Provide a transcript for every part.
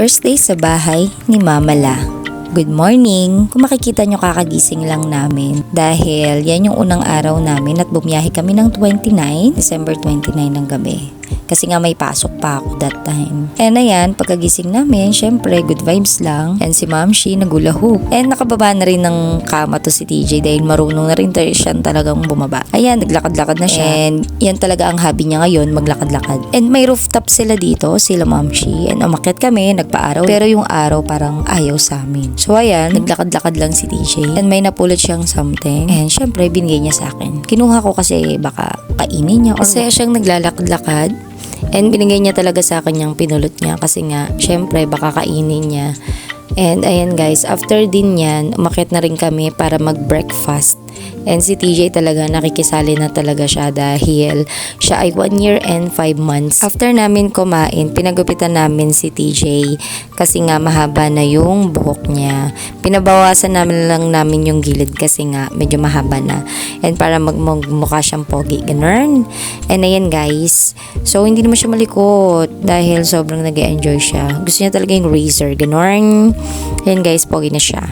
First day sa bahay ni Mama La. Good morning! Kung makikita nyo kakagising lang namin dahil yan yung unang araw namin at bumiyahe kami ng 29, December 29 ng gabi. Kasi nga may pasok pa ako that time. And ayan, pagkagising namin, syempre good vibes lang. And si Ma'am Shi nagulahok. And nakababa na rin ng kama to si TJ dahil marunong na rin siya talagang bumaba. Ayan, naglakad-lakad na siya. And yan talaga ang hobby niya ngayon, maglakad-lakad. And may rooftop sila dito, sila Ma'am Shi. And umakyat kami, nagpa-araw. Pero yung araw parang ayaw sa amin. So ayan, naglakad-lakad lang si TJ. And may napulot siyang something. And syempre, binigay niya sa akin. Kinuha ko kasi baka kainin niya. Or kasi siyang naglalakad-lakad. And binigay niya talaga sa akin yung pinulot niya kasi nga, syempre, baka kainin niya. And ayan guys, after din yan, umakit na rin kami para mag-breakfast. And si TJ talaga nakikisali na talaga siya dahil siya ay 1 year and 5 months. After namin kumain, pinagupitan namin si TJ kasi nga mahaba na yung buhok niya. Pinabawasan namin lang namin yung gilid kasi nga medyo mahaba na. And para mag magmukha siyang pogi, ganun. And ayan guys, so hindi naman siya malikot dahil sobrang nag enjoy siya. Gusto niya talaga yung razor, ganun. Ayan guys, pogi na siya.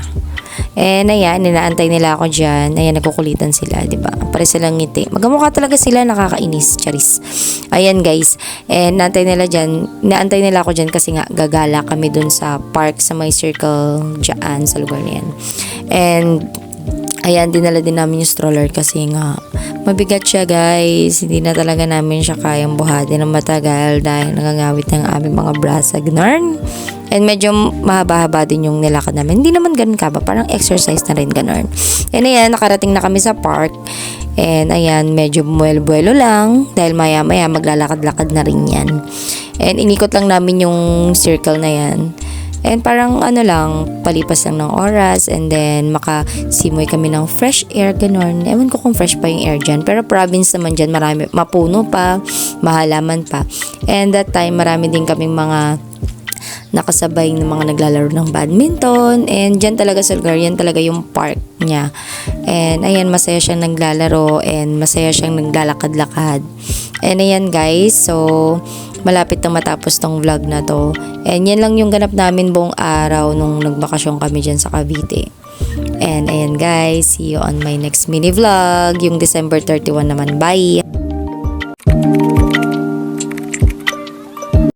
And ayan, ninaantay nila ako dyan. Ayan, nagkukulitan sila, ba? Pare silang ngiti. Magamukha talaga sila, nakakainis, charis. Ayan guys, and naantay nila dyan. Naantay nila ako dyan kasi nga gagala kami dun sa park sa may circle dyan sa lugar na yan. And Ayan, dinala din namin yung stroller kasi nga mabigat siya guys. Hindi na talaga namin siya kayang buhatin ng matagal dahil nangangawit ng aming mga brasa. Ganun. And medyo mahaba-haba din yung nilakad namin. Hindi naman ganun kaba. Parang exercise na rin ganun. And ayan, nakarating na kami sa park. And ayan, medyo buwelo-buwelo lang. Dahil maya-maya maglalakad-lakad na rin yan. And inikot lang namin yung circle na yan. And parang ano lang, palipas lang ng oras and then makasimoy kami ng fresh air, ganun. Ewan ko kung fresh pa yung air dyan. Pero province naman dyan, marami, mapuno pa, mahalaman pa. And that time, marami din kaming mga nakasabay ng mga naglalaro ng badminton and dyan talaga sa lugar, yan talaga yung park niya. And ayan, masaya siyang naglalaro and masaya siyang naglalakad-lakad. And ayan guys, so malapit na matapos tong vlog na to. And yan lang yung ganap namin buong araw nung nagbakasyon kami dyan sa Cavite. And ayan guys, see you on my next mini vlog, yung December 31 naman. Bye!